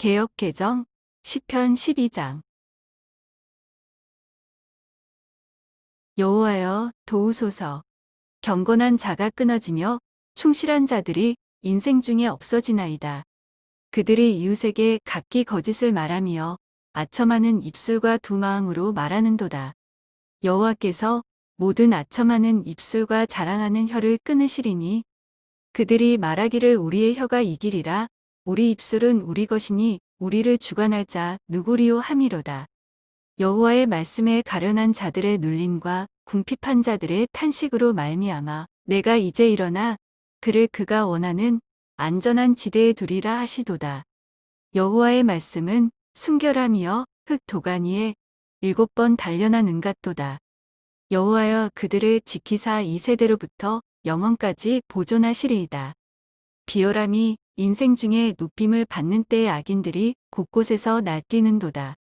개역 개정 시편 12장 여호와여 도우소서 경건한 자가 끊어지며 충실한 자들이 인생 중에 없어지나이다. 그들이 이웃에게 각기 거짓을 말하며 아첨하는 입술과 두 마음으로 말하는도다. 여호와께서 모든 아첨하는 입술과 자랑하는 혀를 끊으시리니 그들이 말하기를 우리의 혀가 이기리라 우리 입술은 우리 것이니 우리를 주관할 자 누구리요 함이로다. 여호와의 말씀에 가련한 자들의 눌림과 궁핍한 자들의 탄식으로 말미암아 내가 이제 일어나 그를 그가 원하는 안전한 지대에 두리라 하시도다. 여호와의 말씀은 순결함이여 흙 도가니에 일곱 번 단련한 은같도다. 여호와여 그들을 지키사 이 세대로부터 영원까지 보존하시리이다. 비열함이 인생 중에 높임을 받는 때의 악인들이 곳곳에서 날뛰는도다.